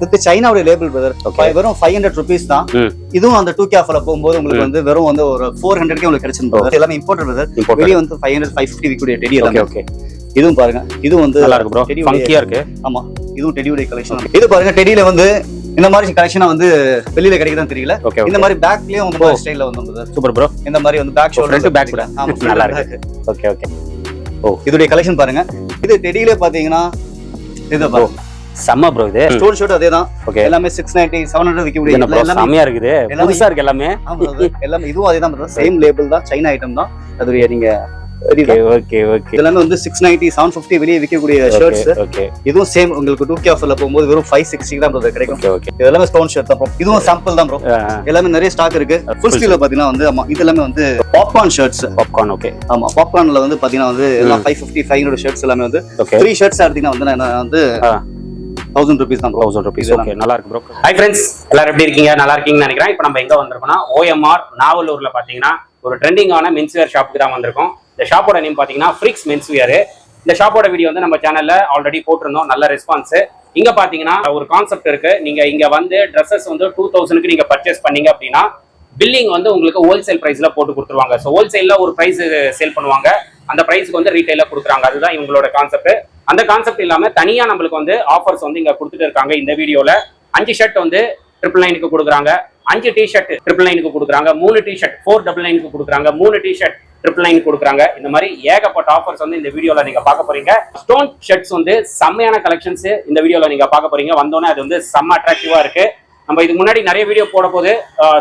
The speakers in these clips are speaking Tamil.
வித் சைனாவுடைய லேபிள் பிரதர். வெறும் ஃபைவ் ஹண்ட்ரட் ருபீஸ் தான். இதுவும் அந்த டூ கேஃப்ல போகும்போது உங்களுக்கு வந்து வெறும் வந்து ஒரு ஃபோர் ஹண்ட்ரட்கே உங்களுக்கு brother. எல்லாமே இம்போர்ட் பிரதர் வெளியே வந்து ஃபைவ் ஹண்ட்ரட் ஃபைவ் ஃபிஃப்டி விற்கக்கூடிய டெடி எல்லாமே. ஓகே இதுவும் பாருங்க. இதுவும் வந்து நல்லா இருக்கு ப்ரோ ஃபங்கியா இருக்கு. ஆமா. இதுவும் டெடியுடைய கலெக்ஷன் இது பாருங்க டெடியில வந்து இந்த மாதிரி கலெக்ஷனா வந்து வெளியில கிடைக்குதான் தெரியல. இந்த மாதிரி பேக்லயும் வந்து ஸ்டைல்ல வந்து. சூப்பர் ப்ரோ இந்த மாதிரி வந்து பேக் ஷோல்டர் back கூட. நல்லா இருக்கு. ஓகே ஓகே இதுடைய கலெக்ஷன் பாருங்க. இது டெடியில பாத்தீங்கன்னா இது பாருங்க. செம்ம ப்ரோ இது. ஸ்டோன் ஷர்ட் அதே தான் ஓகே எல்லாமே சிக்ஸ் நைன்டி செவன் ஹண்ட்ரட் என்ன ப்ரோ எல்லாமே செம்மையா இருக்குது. புதுசா இருக்கு. எல்லாமே. எல்லாமே இதுவும் அதே தான் சேம் லேபிள் தான் சைனா ஐட்டம் தான். அதுடைய நீங்க? ஓகே ஓகே இதெல்லாமே வந்து சிக்ஸ் நைன்டி செவன் ஃபிஃப்டி வெளியே விற்கக்கூடிய ஷர்ட்ஸ் ஓகே இதுவும் சேம் உங்களுக்கு டூ கே ஆஃபர்ல போகும்போது வெறும் ஃபைவ் சிக்ஸ்டி தான் கிடைக்கும். ஓகே இது எல்லாமே ஸ்டோன் ஷர்ட் தான். இதுவும் சாம்பிள் தான் ப்ரோ எல்லாமே நிறைய ஸ்டாக் இருக்கு. ஃபுல் ஸ்டீல்ல பாத்தீங்கன்னா வந்து ஆமா இது எல்லாமே வந்து பாப்கார்ன் ஷர்ட்ஸ் பாப்கார்ன் ஓகே ஆமா பாப்கார்ன்ல வந்து பாத்தீங்கன்னா வந்து எல்லாம் five fifty five hundred shirts எல்லாமே வந்து த்ரீ ஷர்ட்ஸ் எடுத்தீங்கன்னா வந்து நான் வந்து ஆ. தௌசண்ட் ருபீஸ் தான் தௌசண்ட் ருபீஸ் ஓகே நல்லா இருக்கு. ப்ரோ ஹை ஃப்ரெண்ட்ஸ் எல்லாரும் எப்படி இருக்கீங்க? நல்லா இருக்கீங்கன்னு நினைக்கிறேன். இப்போ நம்ம எங்க வந்திருக்கோம்னா ஓஎம்ஆர் நாவலூர்ல பாத்தீங்கன்னா ஒரு ட்ரெண்டிங்கான மென்ஸ்வேர் ஷாப்புக்கு தான் வந்திருக்கோம். இந்த ஷாப்போட நேம் பாத்தீங்கன்னா ஃப்ரிக்ஸ் மென்ஸ்வேர் இந்த ஷாப்போட வீடியோ வந்து நம்ம சேனல்ல ஆல்ரெடி போட்டிருந்தோம். நல்ல ரெஸ்பான்ஸ் இங்க பாத்தீங்கன்னா ஒரு கான்செப்ட் இருக்கு. நீங்க இங்க வந்து ட்ரெஸ்ஸஸ் வந்து டூ தௌசண்ட்க்கு நீங்க பர்ச்சேஸ் பண்ணீங்க அப்படின்னா பில்லிங் வந்து உங்களுக்கு ஹோல்சேல் பிரைஸ்ல போட்டு கொடுத்துருவாங்க. ஸோ ஹோல்சேல்ல ஒரு பிரைஸ் சேல் பண்ணுவாங்க. அந்த பிரைஸ்க்கு வந்து ரீட்டைல கொடுக்குறாங்க. அதுதான் இவங்களோட கான்செப்ட் அந்த கான்செப்ட் இல்லாம தனியா நம்மளுக்கு வந்து ஆஃபர்ஸ் வந்து இங்க கொடுத்துட்டு இருக்காங்க இந்த வீடியோல. அஞ்சு ஷர்ட் வந்து ட்ரிபிள் நைனுக்கு கொடுக்குறாங்க. அஞ்சு டி ஷர்ட் ட்ரிபிள் நைனுக்கு கொடுக்குறாங்க. மூணு டி ஷர்ட் ஃபோர் டபுள் நைனுக்கு கொடுக்குறாங்க. மூணு டி ஷர்ட் ட்ரிபிள் நைன் கொடுக்குறாங்க. இந்த மாதிரி ஏகப்பட்ட ஆஃபர்ஸ் வந்து இந்த வீடியோல நீங்க பார்க்க போறீங்க. ஸ்டோன் ஷர்ட்ஸ் வந்து செம்மையான கலெக்ஷன்ஸ் இந்த வீடியோல நீங்க பார்க்க போறீங்க. வந்தோடனே அது வந்து செம்ம அட்ராக்டிவா இருக்கு. நம்ம இதுக்கு முன்னாடி நிறைய வீடியோ போட போது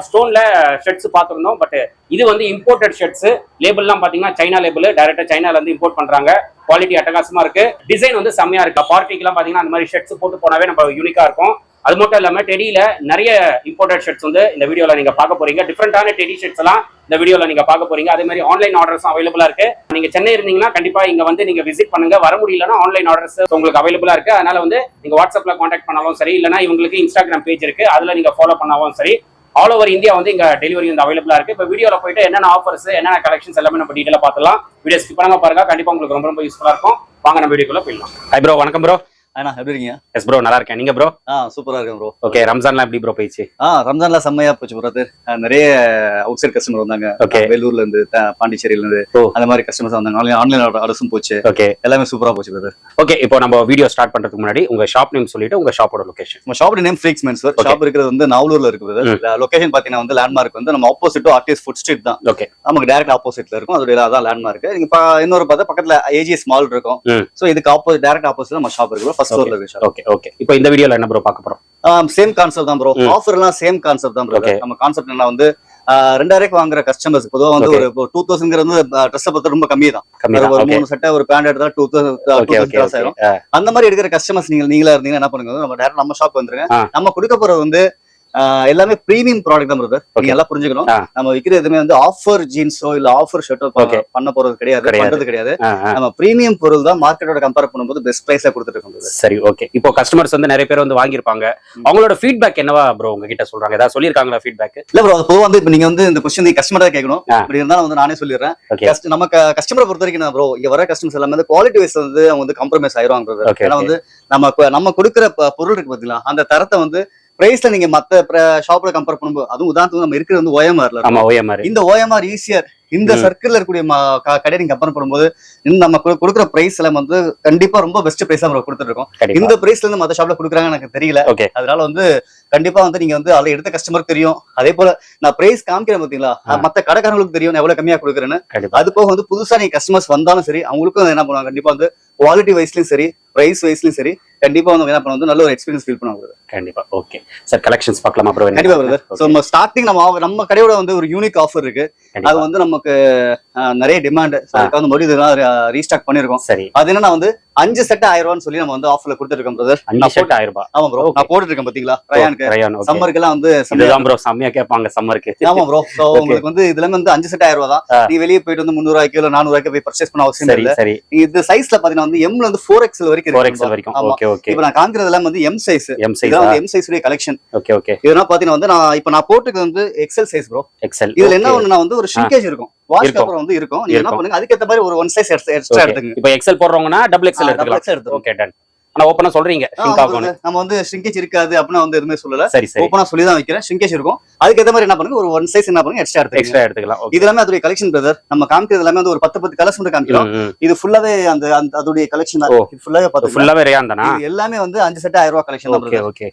ஸ்டோன்ல ஷர்ட்ஸ் பார்த்துருந்தோம் பட் இது வந்து இம்போர்ட்டட் ஷர்ட்ஸ் லேபிள்லாம் பாத்தீங்கன்னா சைனா லேபிள் டைரக்டா சைனால இருந்து இம்போர்ட் பண்றாங்க. குவாலிட்டி அட்டகாசமா இருக்கு. டிசைன் வந்து செம்மையா இருக்கு. பார்ட்டிக்கெல்லாம் பாத்தீங்கன்னா அந்த மாதிரி ஷர்ட்ஸ் போட்டு போனாவே நம்ம யூனிக்கா இருக்கும். அது மட்டும் இல்லாமல் டெடியில் நிறைய இம்போர்ட்டட் ஷர்ட்ஸ் வந்து இந்த வீடியோவில் நீங்கள் பார்க்க போகிறீங்க டிஃப்ரெண்ட்டான டெடி ஷர்ட்ஸ் எல்லாம் இந்த வீடியோவில் நீங்கள் பார்க்க போகிறீங்க அதே மாதிரி ஆன்லைன் ஆர்டர்ஸும் அவைலபிளாக இருக்குது நீங்கள் சென்னை இருந்தீங்கன்னா கண்டிப்பாக இங்கே வந்து நீங்கள் விசிட் பண்ணுங்க. வர முடியலன்னா ஆன்லைன் ஆர்டர்ஸ் உங்களுக்கு அவைலபிளாக இருக்குது அதனால் வந்து நீங்கள் வாட்ஸ்அப்பில் காண்டாக்ட் பண்ணாலும் சரி இல்லைனா இவங்களுக்கு இன்ஸ்டாகிராம் பேஜ் இருக்கு. அதில் நீங்கள் ஃபாலோ பண்ணாலும் சரி ஆல் ஓவர் இந்தியா வந்து இங்கே டெலிவரி வந்து அவைலபிளாக இருக்குது இப்போ வீடியோவில் போயிட்டு என்னென்ன ஆஃபர்ஸ் என்னென்ன கலெக்ஷன்ஸ் எல்லாமே நம்ம டீட்டெயிலாக பார்த்துலாம் வீடியோ ஸ்கிப் பண்ணாமல் பாருங்கள் கண்டிப்பாக உங்களுக்கு ரொம்ப ரொம்ப யூஸ்ஃபுல்லாக இருக்கும். வாங்க நம்ம வீடியோக்குள்ளே போயிடலாம். ஐ ப்ரோ வணக்கம் ப்ரோ அண்ணா எப்படி இருக்கீங்க? எஸ் ப்ரோ நல்லா இருக்கேன். நீங்க ப்ரோ ஆ சூப்பரா இருக்கேன் ப்ரோ ஓகே ரம்ஜான்லாம் எப்படி ப்ரோ போயிடுச்சு? ஆ ரம்ஜான்ல செம்மையா போச்சு பிரதர் நிறைய அவுட் சைட் கஸ்டமர் வந்தாங்க. Okay. வேலூர்ல இருந்து பாண்டிச்சேரியில இருந்து. அந்த மாதிரி கஸ்டமர்ஸ் வந்தாங்க. ஆன்லைன் ஆர்டர்ஸும் போச்சு. ஓகே எல்லாமே சூப்பரா போச்சு பிரதர் ஓகே இப்போ நம்ம வீடியோ ஸ்டார்ட் பண்றதுக்கு முன்னாடி உங்க ஷாப் நேம் சொல்லிட்டு உங்க ஷாப்போட லொகேஷன் நம்ம shop name Freaks mens. Shop இருக்கிறது வந்து நாவலூர்ல இருக்கு பிரதர் லொகேஷன் பாத்தீங்கன்னா வந்து லேண்ட்மார்க் வந்து நம்ம ஆப்போசிட் ஆர்டிஸ்ட் ஃபுட் ஸ்ட்ரீட் தான். ஓகே நமக்கு டைரக்ட் ஆப்போசிட்ல இருக்கும். அதோட அதான் லேண்ட்மார்க் நீங்க இன்னொரு பார்த்தா பக்கத்துல ஏஜிஎஸ் மால் இருக்கும். சோ இதுக்கு ஆப்போசிட் டைரக்ட் ஆப்போசிட் நம்ம ஷாப் இருக்கு ஃபர்ஸ்ட் ஃப்ளோர்ல இருக்கு ஷாப் ஓகே ஓகே இப்போ இந்த வீடியோல என்ன ப்ரோ பார்க்க போறோம்? சேம் கான்செப்ட் தான் ப்ரோ ம். ஆஃபர் எல்லாம் சேம் கான்செப்ட் தான் ப்ரோ. நம்ம கான்செப்ட் என்ன வந்து ரெண்டாயிரம் வாங்குற கஸ்டமர்ஸ் பொதுவா வந்து. ஒரு டூ தௌசண்ட் வந்து ட்ரெஸ் பத்தி ரொம்ப கம்மி தான். ஒரு மூணு சட்டை ஒரு பேண்ட் எடுத்தா டூ தௌசண்ட் அந்த மாதிரி எடுக்கிற கஸ்டமர்ஸ் நீங்க நீங்களா இருந்தீங்கன்னா என்ன பண்ணுங்க நம்ம டேரக்ட் நம்ம ஷாப் வந்துருங்க. நம்ம கொடுக்க போறது வந்து எல்லாமே பிரீமியம் ப்ராடக்ட் தான் பிரதர். நீங்க எல்லாம் புரிஞ்சுக்கணும். நம்ம விக்கிற எதுவுமே வந்து ஆஃபர் ஜீன்ஸோ இல்ல ஆஃபர் ஷர்ட்டோ. பண்ண போறது கிடையாது கிடையாது. பண்றது கிடையாது நம்ம பிரீமியம் பொருள் தான் மார்க்கெட்டோட கம்பேர் பண்ணும்போது பெஸ்ட் பிரைஸ்ல கொடுத்துட்டு இருக்கோம். சரி ஓகே இப்போ கஸ்டமர்ஸ் வந்து நிறைய பேர் வந்து வாங்கியிருப்பாங்க அவங்களோட ஃபீட்பேக் என்னவா ப்ரோ உங்ககிட்ட சொல்றாங்க ஏதாவது சொல்லியிருக்காங்களா ஃபீட்பேக் இல்ல ப்ரோ அது பொதுவா வந்து இப்ப நீங்க வந்து இந்த கொஸ்டின் கஸ்டமர் தான் கேட்கணும். இப்படி இருந்தாலும் வந்து நானே சொல்லிடுறேன் நம்ம கஸ்டமரை பொறுத்த வரைக்கும் ப்ரோ இங்க வர கஸ்டமர்ஸ் எல்லாமே வந்து குவாலிட்டி வைஸ் வந்து அவங்க வந்து கம்ப்ரமைஸ். Okay, ஏன்னா. வந்து நம்ம நம்ம கொடுக்குற பொருள் இருக்கு பாத்தீங்களா அந்த தரத்தை வந்து பிரைஸ்ல நீங்க மத்த ஷாப்ல கம்பேர் பண்ணும்போது அதுவும் உதாரணத்துக்கு நம்ம இருக்கிறது வந்து ஓஎம்ஆர்ல ஆமா ஓஎம்ஆர் இந்த ஓஎம்ஆர் ஈஸியர் இந்த. சர்க்கிள்ல இருக்கக்கூடிய கடையை நீங்க கம்பேர் பண்ணும்போது நம்ம கொடுக்குற பிரைஸ் எல்லாம் வந்து கண்டிப்பா ரொம்ப பெஸ்ட் பிரைஸ் நம்ம கொடுத்துட்டு இருக்கோம். இந்த பிரைஸ்ல இருந்து மத்த ஷாப்ல கொடுக்குறாங்க எனக்கு தெரியல. ஓகே அதனால வந்து கண்டிப்பா வந்து நீங்க வந்து அதில் எடுத்த கஸ்டமருக்கு தெரியும். அதே போல நான் பிரைஸ் காமிக்கிறேன் பாத்தீங்களா. மத்த கடைக்காரங்களுக்கு தெரியும் நான் எவ்வளவு கம்மியா கொடுக்குறேன்னு. அது போக வந்து புதுசா நீங்க கஸ்டமர்ஸ் வந்தாலும் சரி அவங்களுக்கும் என்ன பண்ணுவாங்க? கண்டிப்பா வந்து குவாலிட்டி வைஸ்லயும் சரி பிரைஸ் வைஸ்லயும் சரி கண்டிப்பா வந்து என்ன பண்ணுவாங்க வந்து நல்ல ஒரு எக்ஸ்பீரியன்ஸ் ஃபீல் பண்ணுவாங்க கண்டிப்பா ஓகே சார் கலெக்ஷன்ஸ் பார்க்கலாமா ப்ரோ கண்டிப்பா பிரதர் ஸோ நம்ம ஸ்டார்டிங் நம்ம நம்ம கடையோட வந்து ஒரு யூனிக் ஆஃபர் இருக்கு. அது வந்து நமக்கு நிறைய டிமாண்ட் அதுக்கு வந்து மறுபடியும் இதெல்லாம் ரீஸ்டாக் பண்ணிருக்கோம். சரி. அது என்னன்னா வந்து அஞ்சு செட் ஆயிரம் ரூபான்னு சொல்லி நம்ம வந்து ஆஃபர்ல கொடுத்துருக்கோம் பிரதர் அஞ்சு ஷர்ட் ஆயிரம் ரூபாய். ஆமா ப்ரோ. நான் போட்டுட்டு இருக்கேன் பாத்தீங்களா? ரயானுக்கு ரயான் ஓகே சம்மருக்குலாம் வந்து இதுதான் ப்ரோ செம்மையா கேட்பாங்க சம்மருக்கு ஆமா ப்ரோ சோ உங்களுக்கு வந்து இதுல வந்து அஞ்சு செட் ஆயிரம் ரூபா தான். நீ வெளியே போயிட்டு வந்து முந்நூறு ரூபாய்க்கு இல்ல நானூறு ரூபாய்க்கு போய் பர்ச்சேஸ் பண்ண அவசியம் இல்ல. சரி இது சைஸ்ல பாத்தீங்கன்னா வந்து எம்ல இருந்து ஃபோர் எக்ஸ்எல் வரைக்கும் ஃபோர் இருக்கு எக்ஸல் வரைக்கும். ஓகே ஓகே இப்ப நான் காமிக்கிறது வந்து எம் சைஸ் எம் சைஸ் வந்து எம் சைஸ் உடைய கலெக்ஷன் ஓகே ஓகே இதெல்லாம் பாத்தீங்கன்னா வந்து நான் இப்ப நான் போட்டுக்கு வந்து எக்ஸல் சைஸ் ப்ரோ எக்ஸல் இதுல என்ன ஒண்ணுனா வந்து ஒரு ஷ்ரிங்கேஜ் இருக்கும். வாஷ். அப்புறம் வந்து இருக்கும். நீங்க என்ன இருக்கும். பண்ணுங்க அதுக்கேத்த மாதிரி ஒரு ஒன் சைஸ் எக்ஸ்ட்ரா எடுத்துங்க இப்போ எக்ஸல் போடுறவங்கன்னா டபுள் எக்ஸல் எடுத்துக்கலாம். ஓகே டன் ஆனா ஓப்பனா சொல்றீங்க. நம்ம வந்து ஷ்ரிங்கேஜ் இருக்காது அப்படின்னு வந்து எதுவுமே சொல்லல. சரி சரி. ஓப்பனா சொல்லி தான் வைக்கிறேன். ஷ்ரிங்கேஜ் இருக்கும். அதுக்கு ஏத்த மாதிரி என்ன பண்ணுங்க? ஒரு ஒன் சைஸ் என்ன பண்ணுங்க? எக்ஸ்ட்ரா எடுத்துக்கங்க. எக்ஸ்ட்ரா எடுத்துக்கலாம். இது எல்லாமே அதோட கலெக்ஷன் பிரதர் நம்ம காமிக்கிறது எல்லாமே வந்து ஒரு பத்து பத்து கலர்ஸ் மட்டும் காமிக்கிறோம். இது ஃபுல்லாவே அந்த அதோடைய கலெக்ஷன் தான். ஃபுல்லாவே பாத்துக்கலாம் ஃபுல்லாவே ரேயான் தானா? எல்லாமே வந்து அஞ்சு செட் ஆயிரம் ரூபாய் கலெக்ஷன் ஓகே ஓகே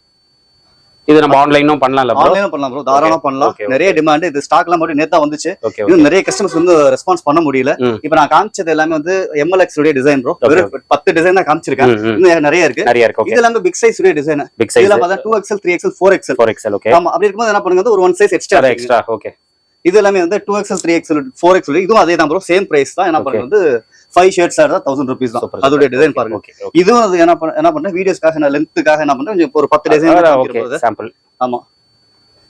இது நம்ம ஆன்லைனும் பண்ணலாம்ல ஆன்லைனும் பண்ணலாம் ப்ரோ தாராளமா பண்ணலாம். நிறைய டிமாண்ட் இது ஸ்டாக்லாம் மட்டும் நேத்தா வந்துச்சு. இன்னும் நிறைய கஸ்டமர்ஸ் வந்து ரெஸ்பான்ஸ் பண்ண முடியல. இப்போ நான் காமிச்சது எல்லாமே வந்து எம்எல்எக்ஸ் உடைய டிசைன் ப்ரோ பத்து டிசைன் தான் காமிச்சிருக்கேன். இன்னும் நிறைய இருக்கு. நிறைய இருக்கு இது எல்லாமே பிக் சைஸ் உடைய டிசைன் பிக் சைஸ் பார்த்தா two XL three XL four XL four XL okay ஆமா அப்படி இருக்கும்போது என்ன பண்ணுங்க? ஒரு one size extra extra okay இது எல்லாமே வந்து two XL three XL four XL இதுவும் அதே தான் ப்ரோ சேம் பிரைஸ் தான். என்ன Okay. ஃபைவ் ஷர்ட்ஸ் தான். தௌசண்ட் ருபீஸ் தான் அதோட டிசைன் பாருங்க. ஓகே இதுவும் அது என்ன பண்ண என்ன பண்றேன் வீடியோஸ்க்காக நான் லென்த்துக்காக என்ன பண்றேன் கொஞ்சம் ஒரு பத்து டிசைன் சாம்பிள் ஆமா.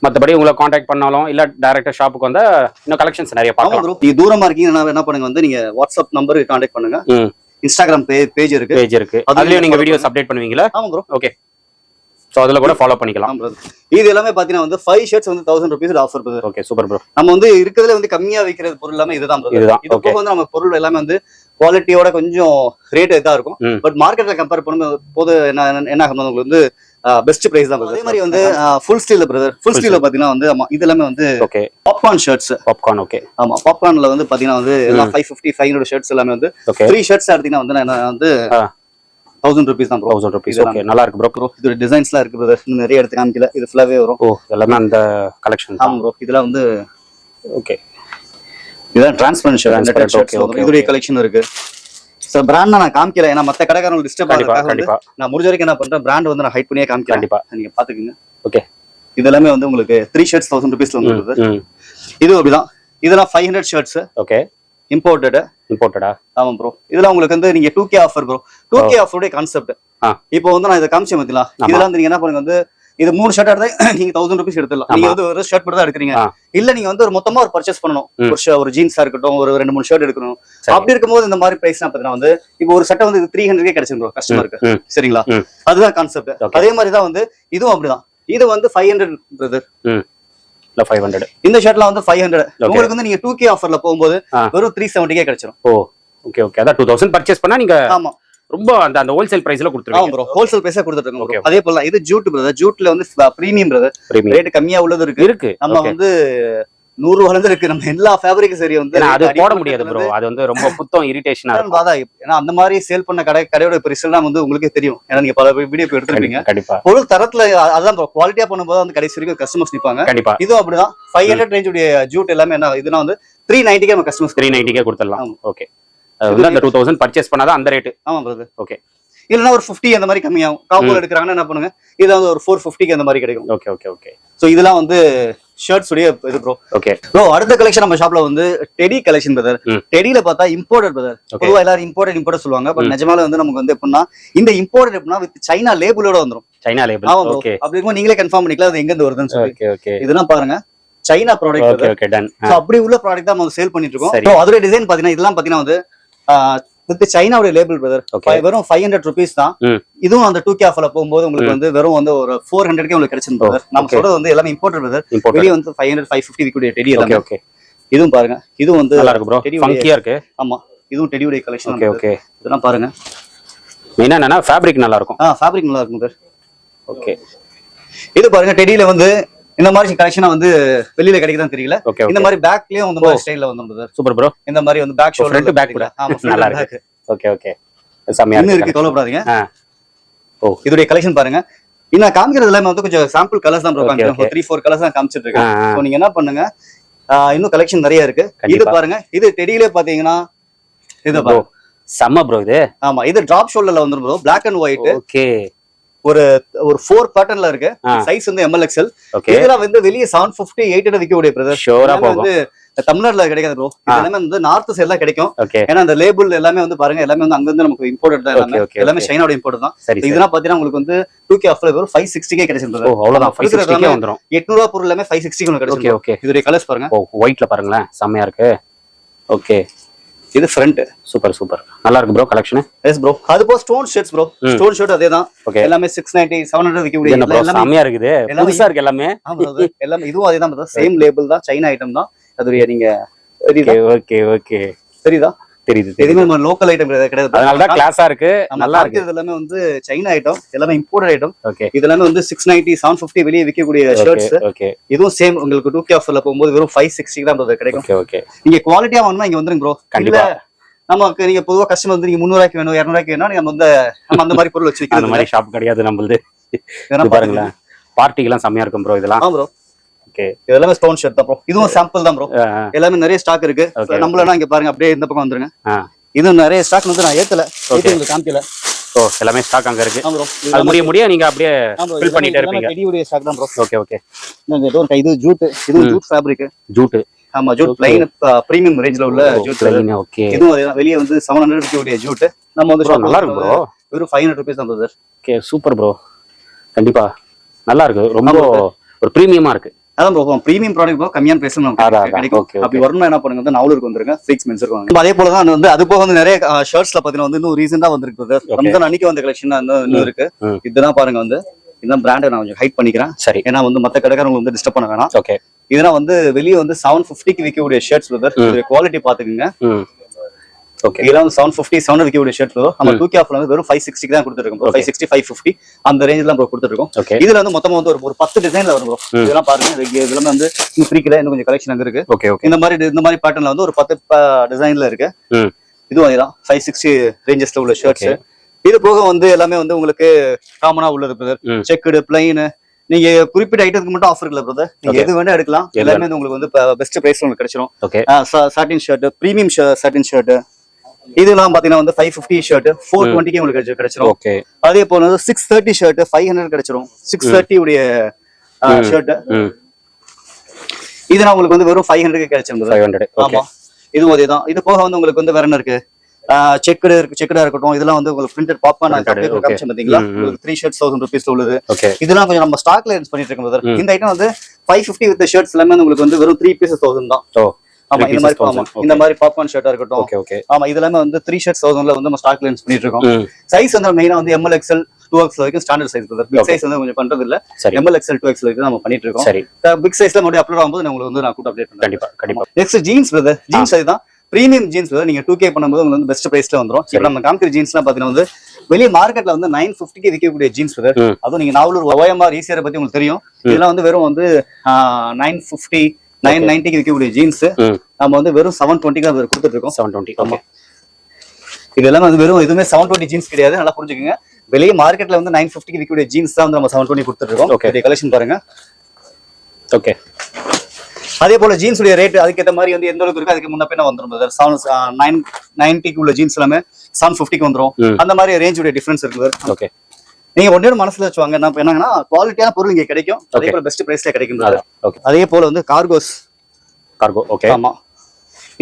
மத்தபடி உங்களை காண்டாக்ட் பண்ணாலும் இல்ல டைரக்டா ஷாப்புக்கு வந்தா இன்னும் கலெக்ஷன்ஸ் நிறைய பார்க்கலாம். ப்ரோ நீங்க தூரமா இருக்கீங்கன்னா என்ன பண்ணுங்க வந்து நீங்க வாட்ஸ்அப் நம்பருக்கு கான்டாக்ட் பண்ணுங்க. இன்ஸ்டாகிராம் பேஜ் இருக்கு. பேஜ் இருக்கு. அதுலயும் நீங்க வீடியோஸ் அப்டேட் பண்ணுவீங்களா? ஆமா ப்ரோ ஓகே சோ அதுல கூட ஃபாலோ பண்ணிக்கலாம். இது எல்லாமே பாத்தீங்கன்னா வந்து ஃபைவ் ஷர்ட்ஸ் வந்து thousand rupees offer okay super bro நம்ம வந்து இருக்கிறதுல வந்து கம்மியா விற்கிறது பொருள் எல்லாமே இதுதான். இதுதான் இது ஓகே போக வந்து நம்ம பொருள் எல்லாமே வந்து குவாலிட்டியோட கொஞ்சம் ரேட் இதா இருக்கும். பட் மார்க்கெட்ல கம்பேர் பண்ணும்போது போது என்ன என்ன ஆகும்? உங்களுக்கு வந்து பெஸ்ட் பிரைஸ் தான். அதே மாதிரி வந்து ஃபுல் ஸ்டீல் பிரதர் ஃபுல் ஸ்டீல்ல பாத்தீங்கன்னா வந்து ஆமா இது எல்லாமே வந்து okay popcorn shirts popcorn okay ஆமா பாப்கார்ன்ல வந்து பாத்தீங்கன்னா வந்து எல்லாம் five fifty five hundred shirts எல்லாமே வந்து த்ரீ ஷர்ட்ஸ் எடுத்தீங்கன்னா வந்து நான் வந்து. தௌசண்ட் ருபீஸ் தான் ப்ரோ தௌசண்ட் ருபீஸ் ஓகே நல்லா இருக்கு ப்ரோ ப்ரோ இதோட டிசைன்ஸ்லாம் இருக்கு பிரதர் இன்னும் நிறைய எடுத்து காமிக்கல. இது ஃபுல்லாவே வரும். ஓ எல்லாமே அந்த கலெக்ஷன் ஆமா ப்ரோ இதெல்லாம் வந்து ஓகே டிரான்ஸ்பரண்ட் Transparent, ஷர்ட் இதோடைய. கலெக்ஷன் இருக்கு. சார் பிராண்ட் நான் காமிக்கல. ஏன்னா மத்த கடைக்காரங்களுக்கு டிஸ்டர்ப் ஆகிறதுக்காக நான் முடிஞ்ச வரைக்கும் என்ன பண்றேன் பிராண்ட் வந்து நான் ஹைட் பண்ணியே காமிக்கிறேன். கண்டிப்பா. நீங்க பாத்துக்கோங்க. ஓகே இது எல்லாமே வந்து உங்களுக்கு த்ரீ ஷர்ட்ஸ் தௌசண்ட் ருபீஸ்ல வந்து இது அப்படிதான். இதெல்லாம் five hundred shirts okay imported இம்போர்ட்டடா ஆமா ப்ரோ இதெல்லாம் உங்களுக்கு வந்து நீங்க two K offer bro two K ஆஃபருடைய concept. இப்போ வந்து நான் இதை காமிச்சேன் பார்த்தீங்களா. இதெல்லாம் நீங்க என்ன பண்ணுங்க வந்து இது மூணு ஷர்ட் எடுத்தா நீங்க தௌசண்ட் ருபீஸ் எடுத்துடலாம். நீங்க. வந்து ஒரு ஷர்ட் மட்டும் தான் எடுக்கிறீங்க. இல்ல நீங்க வந்து ஒரு மொத்தமா ஒரு பர்ச்சேஸ் பண்ணணும். ஒரு ஒரு ஜீன்ஸா இருக்கட்டும் ஒரு ரெண்டு மூணு ஷர்ட் எடுக்கணும். அப்படி இருக்கும்போது இந்த மாதிரி பிரைஸ் பாத்தீங்கன்னா வந்து இப்போ ஒரு சட்டை வந்து த்ரீ ஹண்ட்ரட்கே கிடைச்சிரும் கஸ்டமருக்கு சரிங்களா. அதுதான் கான்செப்ட். அதே மாதிரி தான் வந்து இதுவும் அப்படிதான். இது வந்து ஃபைவ் ஹண்ட்ரட் பிரதர் இல்ல ஃபைவ் ஹண்ட்ரட் இந்த ஷர்ட்லாம் வந்து ஃபைவ் ஹண்ட்ரட் உங்களுக்கு வந்து நீங்க டூ கே ஆஃபர்ல போகும்போது. வெறும் த்ரீ செவன்டிக்கே கிடைச்சிரும். ஓ ஓகே ஓகே அதான் டூ தௌசண்ட் பர்ச்சேஸ் பண்ணா நீங்க ஆமா. ரொம்ப அந்த அந்த ஹோல்சேல் பிரைஸ்ல ஆமா கொடுத்துருவீங்க ப்ரோ ஹோல்சேல் பிரைஸா bro. அதே போல இது ஜூட் பிரதர் ஜூட்ல வந்து பிரீமியம் பிரதர் ரேட் கம்மியா உள்ளது இருக்கு. இருக்கு. நம்ம. வந்து நூறு ரூபால இருந்து இருக்கு. நம்ம எல்லா ஃபேப்ரிக்கும் சரி வந்து அது போட முடியாது ப்ரோ அது வந்து ரொம்ப புத்தம் இரிட்டேஷனா இருக்கும். ஏன்னா அந்த மாதிரி சேல் பண்ண கடை கடையோட ரிசல்ட் வந்து உங்களுக்கே தெரியும். ஏன்னா நீங்க பல வீடியோ எடுத்திருப்பீங்க. கண்டிப்பா பொருள் தரத்துல அதான் ப்ரோ குவாலிட்டியா பண்ணும்போது வந்து கடைசி வரைக்கும் கஸ்டமர்ஸ் நிப்பாங்க. கண்டிப்பா. இதுவும் அப்படிதான். ஃபைவ் ஹண்ட்ரட் ரேஞ்ச் உடைய ஜூட் எல்லாமே என்ன இதுனா வந்து த்ரீ நைன்டிக்கே நம்ம கஸ்டமர்ஸ் த்ரீ நைன்டிக்கே கொடுத்துடலாம். ஓகே அந்த டூ தௌசண்ட் பர்ச்சேஸ் பண்ணாதான் அந்த ரேட்டு ஆமா பிரதர் ஓகே இல்லைன்னா ஒரு ஃபிஃப்டி அந்த மாதிரி கம்மியாகும். காம்போல எடுக்கிறாங்கன்னா என்ன பண்ணுங்க? இது வந்து ஒரு ஃபோர் ஃபிஃப்டிக்கு அந்த மாதிரி கிடைக்கும். ஓகே ஓகே ஓகே ஸோ இதெல்லாம் வந்து ஷர்ட்ஸ் உடைய இது ப்ரோ ஓகே ப்ரோ அடுத்த கலெக்ஷன் நம்ம ஷாப்ல வந்து டெடி கலெக்ஷன் பிரதர். டெடியில பார்த்தா இம்போர்ட்டட் பிரதர் Okay. பொதுவா எல்லாரும் இம்போர்ட்டட் இம்போர்ட் சொல்லுவாங்க. பட். நிஜமால வந்து நமக்கு வந்து எப்படின்னா இந்த இம்போர்ட்டட் எப்படின்னா வித் சைனா லேபிளோட வந்துரும். சைனா லேபிள் ஆமா ஓகே அப்படி இருக்கும்போது நீங்களே கன்ஃபார்ம் பண்ணிக்கலாம். அது எங்க இருந்து வருதுன்னு சொல்லி. ஓகே ஓகே இதெல்லாம் பாருங்க. China product okay okay done அப்படி உள்ள ப்ராடக்ட் தான் நம்ம சேல் பண்ணிட்டு இருக்கோம். அதோட டிசைன் பாத்தீங்கன்னா இதெல்லாம் பாத்தீங்கன்னா வந்து வித் சைனாவுடைய லேபிள் பிரதர் வெறும் ஃபைவ் ஹண்ட்ரட் ருபீஸ் தான். இதுவும் அந்த டூ கே ஆஃப்ல போகும்போது உங்களுக்கு வந்து வெறும் வந்து ஒரு ஃபோர் ஹண்ட்ரட்கே உங்களுக்கு கிடைச்சிரும் பிரதர் நம்ம okay. சொல்றது வந்து எல்லாமே இம்போர்ட்டட் பிரதர் வெளியே வந்து ஃபைவ் ஹண்ட்ரட் ஃபைவ் ஃபிஃப்டி விற்கக்கூடிய டெடி ஓகே ஓகே இதுவும் பாருங்க. இதுவும் வந்து நல்லா இருக்கு ப்ரோ ஃபங்கியா இருக்கு. ஆமா. இதுவும் டெடியுடைய கலெக்ஷன் ஓகே ஓகே இதெல்லாம் பாருங்க. மெயினா என்னன்னா ஃபேப்ரிக் நல்லா இருக்கும். ஆ ஃபேப்ரிக் நல்லா இருக்கும் சார் ஓகே இது பாருங்க டெடியில வந்து இந்த மாதிரி கலெக்ஷனா வந்து வெளியில கிடைக்குதான் தெரியல. இந்த மாதிரி பேக்லயும் இந்த மாதிரி ஸ்டைல்ல வந்து சார் சூப்பர் ப்ரோ இந்த மாதிரி வந்து பேக் ஷோல்டர் back கூட. ஆமா நல்லா இருக்கு. ஓகே ஓகே செம்மையா இன்னும் இருக்கு. கவலைப்படாதீங்க. ஆ. இதோடைய கலெக்ஷன் பாருங்க. நான் காமிக்கிறது எல்லாமே வந்து கொஞ்சம் சாம்பிள் கலர்ஸ் தான் ப்ரோ காமிக்கிறேன். த்ரீ ஃபோர் கலர்ஸ் தான் காமிச்சிட்டு இருக்கேன் நீங்க என்ன பண்ணுங்க? இன்னும் கலெக்ஷன் நிறைய இருக்கு. இது. பாருங்க. இது டெடியிலே பாத்தீங்கன்னா இது ப்ரோ பாருங்க. செம்ம ப்ரோ இது. ஆமா இது டிராப் ஷோல்டர்ல வந்துரும் bro black and white okay ஒரு ஒரு ஃபோர் பேட்டர்ன்ல இருக்கு. சைஸ் வந்து எம்எல் எக்ஸ்எல் ஓகே இதெல்லாம் வந்து வெளியே செவன் பிப்டி எயிட் விற்கக்கூடிய பிரதர் ஷோரா வந்து தமிழ்நாட்டுல கிடைக்காது ப்ரோ. எல்லாமே வந்து நார்த் சைட்ல கிடைக்கும். ஏன்னா அந்த லேபிள் எல்லாமே வந்து பாருங்க எல்லாமே வந்து அங்கிருந்து நமக்கு இம்போர்ட் தான் எல்லாமே எல்லாமே. சைனாவோட இம்போர்ட் தான். இதெல்லாம் பாத்தீங்கன்னா உங்களுக்கு வந்து டூ கே ஆஃப்ல வெறும் ஃபைவ் சிக்ஸ்டிக்கே கிடைச்சிருந்தது அவ்வளவுதான். ஃபைவ் ரூபா பொருள் எல்லாமே ஃபைவ் சிக்ஸ்டிக்கு ஓகே கிடைச்சிருக்கு ஓகே இதோடைய கலர்ஸ் பாருங்க. ஒயிட்ல பாருங்களேன். செம்மையா இருக்கு. ஓகே இது ஃப்ரண்ட் சூப்பர் சூப்பர் நல்லா இருக்கு ப்ரோ கலெக்ஷன் எஸ் ப்ரோ அது போ stone shirts bro. Stone shirt அதே தான். ஓகே எல்லாமே சிக்ஸ் நைன்டி செவன் ஹண்ட்ரட் விற்கக்கூடிய என்ன ப்ரோ எல்லாமே செம்மையா இருக்குது. புதுசா இருக்கு எல்லாமே. ஆமா. எல்லாமே இதுவும் அதே தான் சேம் லேபிள் தான் சைனா ஐட்டம் தான். அதோடைய நீங்க ஓகே ஓகே ஓகே தெரியுதா? தெரியுது எதுவுமே நம்ம லோக்கல் ஐட்டம் கிடையாது அதனாலதான் கிளாஸா இருக்கு. நம்ம நல்லா இருக்கு. காமிக்கிறது எல்லாமே வந்து சைனா ஐட்டம் எல்லாமே இம்போர்ட் ஐட்டம் ஓகே இது எல்லாமே வந்து சிக்ஸ் நைன்டி செவன் ஃபிஃப்டி வெளியே விற்கக்கூடிய ஷர்ட்ஸ் ஓகே இதுவும் சேம் உங்களுக்கு டூ கே ஆஃபர்ல போகும்போது வெறும் ஃபைவ் சிக்ஸ்டி தான் கிடைக்கும். ஓகே நீங்க குவாலிட்டியா வாங்கணும்னா இங்க வந்துருங்க ப்ரோ கண்டிப்பா. நமக்கு நீங்க பொதுவா கஸ்டமர் வந்து நீங்க முந்நூறுவாய்க்கு வேணும் இரநூறுவாய்க்கு வேணும் நீங்க வந்து நம்ம அந்த மாதிரி பொருள் அந்த வச்சிருக்கோம் மாதிரி ஷாப் கிடையாது நம்மளுது. இது பாருங்களேன். பார்ட்டிக்கெல்லாம் செம்மையா இருக்கும் ப்ரோ இதெல்லாம். ப்ரோ ஓகே இது எல்லாமே ஸ்டோன் ஷர்ட் தான் ப்ரோ இதுவும் சாம்பிள் தான் ப்ரோ எல்லாமே நிறைய ஸ்டாக் இருக்கு. நம்மளனா இங்க பாருங்க அப்படியே இந்த பக்கம் வந்துருங்க. ஆ இது நிறைய ஸ்டாக் வந்து நான் ஏத்தல. ஏத்தி உங்களுக்கு காமிக்கல. ஓ எல்லாமே ஸ்டாக் அங்க இருக்கு. அது முடிய முடிய நீங்க அப்படியே ஃபில் பண்ணிட்டே இருப்பீங்க. பெரிய ஸ்டாக் தான் ப்ரோ ஓகே ஓகே இந்த இது ஜூட் இது ஜூட் ஃபேப்ரிக் ஜூட் ஆமா ஜூட் பிளைன் பிரீமியம் ரேஞ்ச்ல உள்ள ஜூட் ஓகே இதுவும். வெளியே வந்து செவன் ஹண்ட்ரட் இருக்கக்கூடிய ஜூட் நம்ம வந்து நல்லா இருக்கு ப்ரோ வெறும் ஃபைவ் ஹண்ட்ரட் ருபீஸ் தான் சார் ஓகே சூப்பர் ப்ரோ கண்டிப்பா. நல்லா இருக்கு. ரொம்ப ஒரு பிரீமியமா இருக்கு. அதான் ப்ரோ ப்ரீமியம் ப்ராடக்ட் ப்ரோ கம்மியான பிரைஸ்ல நமக்கு. கிடைக்கும். அப்படி வரணும் என்ன பண்ணுங்க வந்து நாவலூருக்கு வந்துருங்க ஃபிக்ஸ் மென்ஸ் இருக்கும் அதே போல தான் வந்து அது போக வந்து நிறைய ஷர்ட்ஸ்ல பாத்தீங்கன்னா வந்து இன்னும் ரீசெண்டா வந்திருக்கு. ரம்ஜான் அன்னைக்கு வந்த கலெக்ஷன் இன்னும் இருக்கு. இதுதான் பாருங்க வந்து இந்த பிராண்டை நான் கொஞ்சம் ஹைட் பண்ணிக்கிறேன். சரி. ஏன்னா வந்து மத்த கடைக்காரங்க வந்து டிஸ்டர்ப் பண்ண வேணாம். ஓகே இதெல்லாம் வந்து வெளியே வந்து செவன் ஃபிஃப்டிக்கு விற்கக்கூடிய ஷர்ட்ஸ் பிரதர் குவாலிட்டி பாத்துக்கோங்க இதெல்லாம் வந்து செவன் ஃபிஃப்டி செவன் விற்கக்கூடிய ஷர்ட் நம்ம டூ ஆஃப்ல வந்து வெறும் ஃபைவ் சிக்ஸ்டிக்கு தான் கொடுத்துருக்கோம் ஃபைவ் சிக்ஸ்டி ஃபைவ் ஃபிஃப்டி அந்த ரேஞ்சில் தான் கொடுத்துருக்கோம் ஓகே இதுல வந்து மொத்தமா வந்து ஒரு பத்து டிசைன்ல வரும். இதெல்லாம் பாருங்க. இது இதெல்லாம் வந்து இன்னும் ஃப்ரீக்கில் இன்னும் கொஞ்சம் கலெக்ஷன் அங்க இருக்கு. ஓகே ஓகே இந்த மாதிரி இந்த மாதிரி பேட்டர்ன்ல வந்து ஒரு பத்து டிசைன்ல இருக்கு. இதுவும் அதேதான் ஃபைவ் சிக்ஸ்டி ரேஞ்சஸ்ல உள்ள ஷர்ட்ஸ். இது போக வந்து எல்லாமே வந்து உங்களுக்கு காமனா உள்ளது பிரதர். செக்குடு பிளைன் நீங்க குறிப்பிட்ட ஐட்டத்துக்கு மட்டும் ஆஃபர் இல்ல பிரதர் நீங்க. எது வேணா எடுக்கலாம். எல்லாமே. உங்களுக்கு வந்து பெஸ்ட் பிரைஸ்ல உங்களுக்கு கிடைச்சிரும். Okay satin shirt premium satin shirt இதெல்லாம் பாத்தீங்கன்னா வந்து ஃபைவ் ஃபிஃப்டி ஷர்ட் ஃபோர் டுவெண்ட்டிக்கு உங்களுக்கு கிடைச்சு- கிடைச்சிரும். ஓகே. அதே போல வந்து six thirty shirt five hundred கிடைச்சிரும். சிக்ஸ் தேர்ட்டி உடைய ஷர்ட் இது நான் உங்களுக்கு வந்து வெறும் ஃபைவ் ஹண்ட்ரட் கிடைச்சிருந்தது ஃபைவ் ஹண்ட்ரட் ஓகே ஆமா. இதுவும் அதேதான் இது போக வந்து உங்களுக்கு வந்து வேற என்ன இருக்கு? செக்குடு இருக்கு செக்குடா இருக்கட்டும். இதெல்லாம் வந்து உங்களுக்கு பிரிண்டட் பாப்கார்ன். காமிச்சேன் பாத்தீங்களா. உங்களுக்கு த்ரீ ஷர்ட்ஸ் தௌசண்ட் ருபீஸ் உள்ளது. இதெல்லாம் கொஞ்சம் நம்ம ஸ்டாக்ல பண்ணிட்டு இருக்கோம். இந்த ஐட்டம் வந்து ஃபைவ் ஃபிஃப்டி வித் ஷர்ட்ஸ் எல்லாமே உங்களுக்கு வந்து வெறும் த்ரீ பீசஸ் தௌசண்ட் தான். ஆமா இந்த மாதிரி ஆமா இந்த மாதிரி பாப்கார்ன் ஷர்ட்டா இருக்கட்டும். ஓகே ஓகே ஆமா இது எல்லாமே வந்து த்ரீ ஷர்ட்ஸ் தௌசண்ட்ல வந்து நம்ம ஸ்டாக்ல யூஸ் பண்ணிட்டு இருக்கோம். சைஸ் வந்து மெயினா வந்து M L XL two X வரைக்கும் ஸ்டாண்டர்ட் சைஸ் பிக். சைஸ் வந்து கொஞ்சம் பண்றது இல்ல எம்எல் எக்ஸ்எல் டூ எக்ஸ் வரைக்கும் நம்ம பண்ணிட்டு இருக்கோம். சரி. பிக் சைஸ்ல மறுபடியும் அப்லோட் ஆகும்போது உங்களுக்கு வந்து நான் கூட அப்டேட் பண்றேன். கண்டிப்பா கண்டிப்பா. நெக்ஸ்ட் ஜீன்ஸ் பிரதர் ஜீன்ஸ் அதுதான். பிரீமியம் ஜீன்ஸ் நீங்க டூ கே பண்ணும்போது உங்களுக்கு வந்து பெஸ்ட் பிரைஸ்ல வந்துரும். இப்போ நம்ம காமிக்கிற ஜீன்ஸ்லாம் பாத்தீங்கன்னா வந்து வெளிய மார்க்கெட்ல வந்து நைன் ஃபிஃப்டிக்கு விற்கக்கூடிய ஜீன்ஸ் பிரதர். அதுவும் நீங்க நாவலூர் ஓஎம்ஆர் ஈசிஆர் பத்தி உங்களுக்கு தெரியும். இதெல்லாம் வந்து வெறும் வந்து நைன் ஃபிஃப்டி நைன் நைன்டிக்கு விற்கக்கூடிய ஜீன்ஸ் நம்ம வந்து வெறும் செவன் டுவெண்ட்டிக்கு கொடுத்துட்டு இருக்கோம். செவன் டுவெண்ட்டி ஓகே இது எல்லாமே வந்து வெறும் எதுவுமே செவன் டுவெண்ட்டி ஜீன்ஸ் கிடையாது. நல்லா புரிஞ்சுக்கோங்க. வெளியே மார்க்கெட்ல வந்து நைன் ஃபிஃப்டிக்கு விற்கக்கூடிய ஜீன்ஸ் தான் வந்து நம்ம செவன் டுவெண்ட்டி கொடுத்துட்டு இருக்கோம். ஓகே கலெக்ஷன் பாருங்க. ஓகே அதே போல ஜீன்ஸ் உடைய ரேட் அதுக்கேற்ற மாதிரி வந்து எந்த அளவுக்கு இருக்கு அதுக்கு முன்ன பின்ன வந்துரும் பிரதர் செவன் நைன் நைன்டிக்கு உள்ள ஜீன்ஸ் எல்லாமே செவன் ஃபிஃப்டிக்கு வந்துரும். ம். அந்த மாதிரி ரேஞ்ச் உடைய டிஃபரன்ஸ் இருக்கு. ஓகே நீங்க ஒன்னே மனசுல வச்சுவாங்க. என்ன என்னங்கன்னா குவாலிட்டியான பொருள் இங்க கிடைக்கும். அதே. போல பெஸ்ட் பிரைஸ்ல கிடைக்கும். அதே போல வந்து கார்கோஸ் கார்கோ ஓகே ஆமா.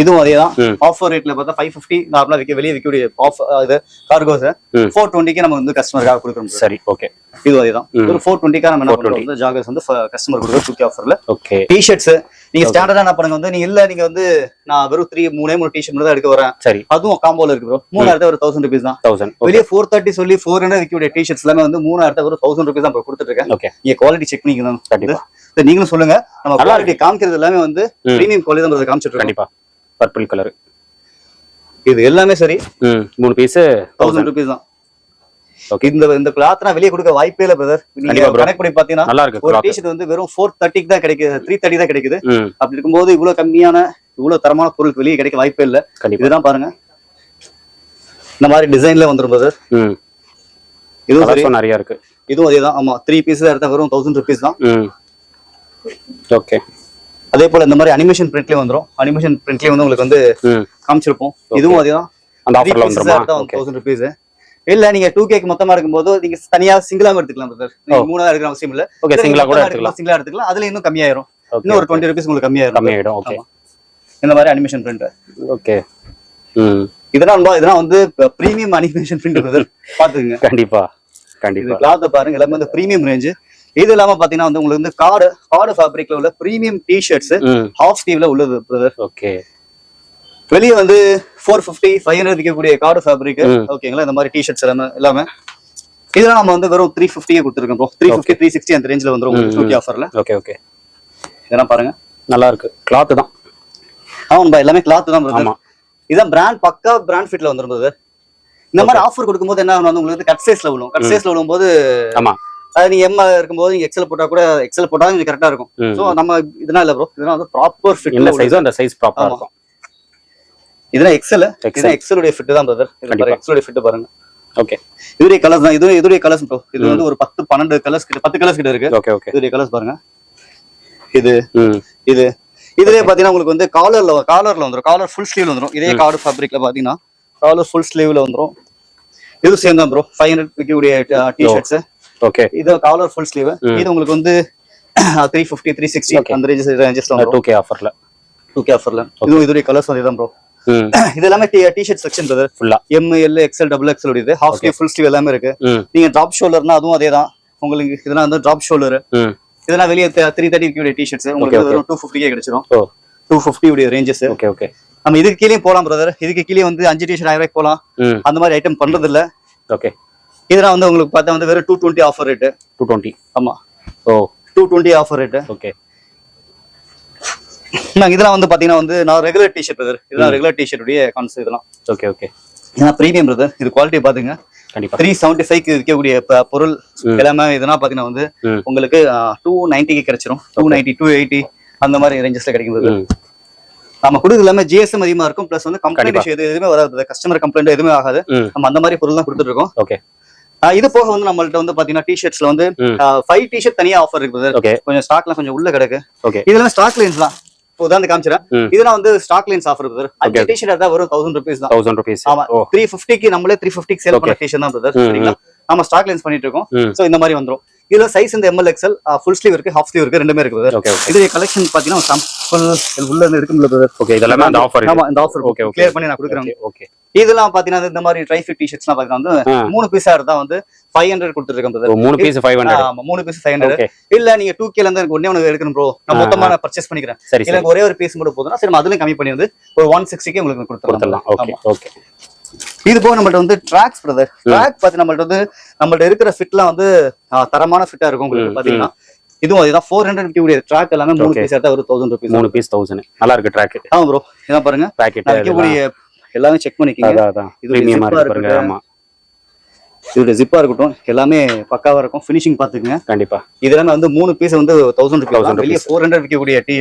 இதுவும் அதே தான். ஆஃபர் ரேட்ல பார்த்தா ஃபைவ் ஃபிஃப்டி நார்மலா விற்க வெளியே விற்கக்கூடிய ஆஃப் இது கார்கோஸ். ஃபோர் டுவெண்ட்டிக்கு நம்ம வந்து கஸ்டமருக்காக கொடுக்குறோம். சரி ஓகே இது அதே தான். ஒரு ஃபோர் டுவெண்ட்டிக்காக நம்ம என்ன 420. பண்றோம் வந்து ஜாகர்ஸ் வந்து கஸ்டமர் கொடுக்குறோம் டூ ஆஃபர்ல ஓகே டிஷர்ட்ஸ் நீங்க ஸ்டாண்டர்டா என்ன பண்ணுங்க வந்து நீங்க இல்ல நீங்க வந்து நான் வெறும் த்ரீ மூணே மூணு டிஷர்ட் மட்டும் தான் எடுக்க வரேன். சரி. அதுவும் காம்போல இருக்கு ப்ரோ மூணாயிரத்தி ஒரு தௌசண்ட் ருபீஸ் தான். தௌசண்ட் வெளியே ஃபோர் தேர்ட்டி சொல்லி ஃபோர் ஹண்ட்ரட் விற்கக்கூடிய டிஷர்ட்ஸ் எல்லாமே வந்து மூணாயிரத்தி ஒரு தௌசண்ட் ருபீஸ் தான் bro கொடுத்துட்டு இருக்கேன் ஓகே நீங்க குவாலிட்டி செக் பண்ணிக்கணும் கண்டிப்பா. நீங்களும் சொல்லுங்க. நம்ம குவாலிட்டி காமிக்கிறது எல்லாமே வந்து. பிரீமியம் குவாலிட்டி தான் காமிச்சிட்டு கண்டிப்பா. பர்பிள் கலர் இது எல்லாமே சரி. ம் மூணு பீஸ் தௌசண்ட் ருபீஸ் தான். Okay. இந்த இந்த கிளாத் நான் வெளியே கொடுக்க வாய்ப்பே இல்ல பிரதர் நீங்க. கனெக்ட் பண்ணி பாத்தீங்கன்னா நல்லா இருக்கு ஒரு. டிஷர்ட் வந்து வெறும் ஃபோர் தேர்ட்டிக்கு தான் கிடைக்குது த்ரீ தேர்ட்டி தான் கிடைக்குது. அப்படி இருக்கும்போது இவ்வளவு கம்மியான இவ்வளவு தரமான பொருள் வெளியே கிடைக்க வாய்ப்பே இல்ல. கண்டிப்பா. இதுதான் பாருங்க. இந்த மாதிரி டிசைன்ல வந்துரும் பிரதர் இதுவும் சரி. நிறைய இருக்கு. இதுவும் அதேதான். ஆமா த்ரீ பீஸ் எடுத்தா வெறும் தௌசண்ட் ருபீஸ் தான். ஓகே அதே போல இந்த மாதிரி அனிமேஷன் பிரிண்ட்லயே வந்துரும். அனிமேஷன் பிரிண்ட்லயே வந்து உங்களுக்கு வந்து காமிச்சிருப்போம். இதுவும் அதேதான். அந்த ஆஃபர்ல வந்துருமா? தௌசண்ட் ருபீஸ் இல்ல நீங்க டூ கேக் மொத்தமா இருக்கும்போது நீங்க தனியா சிங்கிளா எடுத்துக்கலாம் பிரதர் நீங்க மூணாவது எடுக்கிற அவசியம் இல்ல. ஓகே சிங்கிளா கூட எடுத்துக்கலாம். சிங்கிளா எடுத்துக்கலாம். அதுல இன்னும் கம்மியாயிரும். இன்னும் ஒரு டுவெண்ட்டி ருபீஸ் உங்களுக்கு கம்மியாயிரும் கம்மியாயிடும். ஓகே. இந்த மாதிரி அனிமேஷன் பிரிண்ட் ஓகே இதெல்லாம் இதெல்லாம் வந்து பிரீமியம் அனிமேஷன் பிரிண்ட் பிரதர் பாத்துக்கங்க கண்டிப்பா. கண்டிப்பா. கிளாத் பாருங்க எல்லாமே வந்து பிரீமியம் ரேஞ்ச் இது இல்லாம பாத்தீங்கன்னா வந்து உங்களுக்கு வந்து கார்டு கார்டு ஃபேப்ரிக்ல உள்ள பிரீமியம் டி ஷர்ட்ஸ் ஹாஃப் ஸ்லீவ்ல உள்ளது பிரதர் ஓகே வெளியே வந்து ஃபோர் ஃபிஃப்டி ஃபைவ் ஹண்ட்ரட் விற்கக்கூடிய கார்டு ஃபேப்ரிக். ஓகேங்களா இந்த மாதிரி டி ஷர்ட்ஸ் எல்லாமே எல்லாமே. இதெல்லாம் நம்ம வந்து வெறும் த்ரீ ஃபிஃப்டியே கொடுத்துருக்கோம் bro three fifty three sixty அந்த ரேஞ்சில் வந்துரும் ம், டூ ஆஃபர்ல ஓகே ஓகே இதெல்லாம் பாருங்க. நல்லா இருக்கு. கிளாத் தான். ஆமாம்பா எல்லாமே கிளாத் தான் பிரதர் இதான் பிராண்ட் பக்கா பிராண்ட் ஃபிட்ல வந்துரும் brother. இந்த மாதிரி ஆஃபர் கொடுக்கும்போது என்ன ஆகும் வந்து உங்களுக்கு கட் சைஸ்ல விழும். கட் சைஸ்ல விழும்போது ஆமா. அது நீங்க எம் இருக்கும்போது நீங்க எக்ஸல் போட்டா கூட எக்ஸல் போட்டா கொஞ்சம் கரெக்டா இருக்கும். சோ நம்ம இதெல்லாம் இல்ல ப்ரோ இதெல்லாம் வந்து ப்ராப்பர் என்ன ஃபிட்ல சைஸோ அந்த சைஸ் ப்ராப்பரா. இருக்கும். இதெல்லாம் எக்ஸல். இதெல்லாம் எக்ஸலுடைய ஃபிட் தான் பிரதர். எக்ஸலுடைய ஃபிட் பாருங்க. ஓகே இதுடைய கலர்ஸ் தான். இது இதுடைய கலர்ஸ் ப்ரோ இது வந்து ஒரு பத்து பன்னெண்டு கலர்ஸ் கிட்ட பத்து கலர்ஸ் கிட்ட இருக்கு. ஓகே ஓகே இதுடைய கலர்ஸ் பாருங்க. இது இது. இதுலயே பாத்தீங்கன்னா உங்களுக்கு வந்து காலர்ல காலர்ல வந்துரும். காலர் ஃபுல் ஸ்லீவ்ல வந்துரும். இதே கார்டு ஃபேப்ரிக்ல பாத்தீங்கன்னா காலர் ஃபுல் ஸ்லீவ்ல வந்துரும். இது சேம் தான் bro five hundred T shirts okay இது காலர் ஃபுல் ஸ்லீவ் இது உங்களுக்கு வந்து த்ரீ ஃபிஃப்டி த்ரீ சிக்ஸ்டி. அந்த ரேஞ்சஸ் ரேஞ்சஸ்ல வந்துரும். டூ கே ஆஃபர்ல டூ கே ஆஃபர்ல இதுவும் இதுடைய கலர்ஸ் வந்து தான் ப்ரோ இது எல்லாமே டி ஷர்ட் செக்ஷன் பிரதர் ஃபுல்லா M L XL double XL உடையது. ஹாஃப் ஸ்லீவ் ஃபுல் ஸ்லீவ் எல்லாமே இருக்கு. நீங்க டிராப் ஷோல்டர்னா அதுவும் அதே தான் உங்களுக்கு இதெல்லாம் வந்து டிராப் ஷோல்டர் இதெல்லாம் வெளியே த்ரீ தேர்ட்டி டி ஷர்ட்ஸ் உங்களுக்கு. வெறும் டூ ஃபிஃப்டிக்கே கிடைச்சிரும். ஓ. டூ ஃபிஃப்டி உடைய ரேஞ்சஸ் ஓகே ஓகே நம்ம இதுக்கு கீழே போலாம் பிரதர் இதுக்கு கீழே வந்து அஞ்சு டி ஷர்ட் ஆயிரம் போலாம். அந்த மாதிரி ஐட்டம் பண்றது இல்ல ஓகே இதெல்லாம் வந்து உங்களுக்கு பார்த்தா வந்து வெறும் two twenty offer rate two twenty ஆமா. ஓ. Two twenty offer rate okay நாங்க இதெல்லாம் வந்து பாத்தீங்கன்னா வந்து நான் ரெகுலர் டி ஷர்ட் பிரதர் இதெல்லாம் ரெகுலர் டி ஷர்ட் உடைய கான்செப்ட் இதெல்லாம். ஓகே ஓகே ஏன்னா ப்ரீமியம் பிரதர் இது குவாலிட்டி பாத்துங்க. கண்டிப்பா. த்ரீ செவன்டி ஃபைவ் விற்கக்கூடிய ப- பொருள் எல்லாமே இதெல்லாம் பாத்தீங்கன்னா வந்து. உங்களுக்கு டூ நைன்டிக்கு கிடைச்சிரும். டூ நைன்டி டூ எயிட்டி அந்த மாதிரி ரேஞ்சஸ்ல கிடைக்கும் brother. ம். நம்ம கொடுக்குறது எல்லாமே ஜிஎஸ்எம் அதிகமா இருக்கும். பிளஸ் வந்து. கம்ப்ளைண்ட் எது எதுவுமே வராது. கஸ்டமர் கம்ப்ளைண்ட் எதுவுமே ஆகாது. நம்ம அந்த மாதிரி பொருள் தான் கொடுத்துட்டு இருக்கோம். ஓகே இது போக வந்து நம்மள்ட்ட வந்து பாத்தீங்கன்னா டி ஷர்ட்ஸ்ல வந்து. ஃபைவ் டி ஷர்ட் தனியா ஆஃபர் இருக்கு brother. ஓகே கொஞ்சம் ஸ்டாக்ல கொஞ்சம் உள்ள கிடக்கு. ஓகே இதெல்லாம் ஸ்டாக் லைன்ஸ் தான் உதாரணத்துக்கு காமிச்சிடறேன். இதெல்லாம் வந்து ஸ்டாக் லைன்ஸ் ஆஃபர் பிரதர் அஞ்சு டி ஷர்ட் தான் வரும் தௌசண்ட் ருபீஸ் தான். தௌசண்ட் ருபீஸ் ஆமா. த்ரீ ஃபிஃப்டிக்கு நம்மளே த்ரீ ஃபிஃப்டிக்கு சேல் பண்ண டி ஷர்ட் தான் நம்ம ஸ்டாக் லைன்ஸ் பண்ணிட்டு இருக்கோம். சோ இந்த மாதிரி வந்துரும். இதுல சைஸ் இந்த M L XL full sleeve இருக்கு ஹாஃப் ஸ்லீவ் இருக்கு ரெண்டுமே இருக்கு ஓகே இது கலெக்ஷன் பாத்தீங்கன்னா சாம்பிள் உள்ள இருந்து பிரதர் ஓகே இதெல்லாமே அந்த ஆஃபர் ஆமா இந்த ஆஃபர் ஓகே கிளியர் பண்ணி நான் கொடுக்குறேன். ஓகே இதெல்லாம் பாத்தீங்கன்னா இந்த மாதிரி ட்ரை ஃபிட் டி ஷர்ட்ஸ்லாம் பாத்தீங்கன்னா வந்து. மூணு பீஸா இருந்தா வந்து ஃபைவ் ஹண்ட்ரட் பிரதர் மூணு பீஸ் ஃபைவ் ஹண்ட்ரட் ஆமா மூணு பீஸ் ஃபைவ் ஹண்ட்ரட் இல்ல நீங்க டூ கேல இருந்து எனக்கு ஒண்ணே ஒன்று எடுக்கணும் ப்ரோ நான் மொத்தமா நான் பர்ச்சேஸ் பண்ணிக்கிறேன். எனக்கு ஒரே ஒரு பீஸ் மட்டும் போதும்னா சரி அதுலயும் கம்மி பண்ணி வந்து ஒரு ஒன் சிக்ஸ்டிக்கு உங்களுக்கு கொடுத்துடலாம் ஓகே. ஓகே இது போக நம்மள்ட்ட வந்து ட்ராக்ஸ் பிரதர் ட்ராக் பார்த்து நம்மள்ட்ட வந்து நம்மள்ட்ட இருக்கிற ஃபிட்லாம் வந்து தரமான ஃபிட்டா இருக்கும் உங்களுக்கு பாத்தீங்கன்னா. இதுவும் அதுதான் ஃபோர் ஹண்ட்ரட் விற்கக்கூடிய ட்ராக் எல்லாமே மூணு. பீஸ் எடுத்தா ஒரு தௌசண்ட் ருபீஸ் மூணு பீஸ் தௌசண்ட் நல்லா இருக்கு ட்ராக் ஆமா ப்ரோ இதான் பாருங்க. பேக்கெட் நான் விற்கக்கூடிய எல்லாமே செக் பண்ணிக்கிங்க. அதான் இது. ஆமா. இதோட ஜிப்பா இருக்கட்டும் எல்லாமே பக்காவா இருக்கும். ஃபினிஷிங் பாத்துக்கங்க. கண்டிப்பா. இது எல்லாமே வந்து மூணு பீஸ் வந்து தௌசண்ட் 1000 ருபீஸ் வெளியே. ஃபோர் ஹண்ட்ரட் விற்கக்கூடிய டி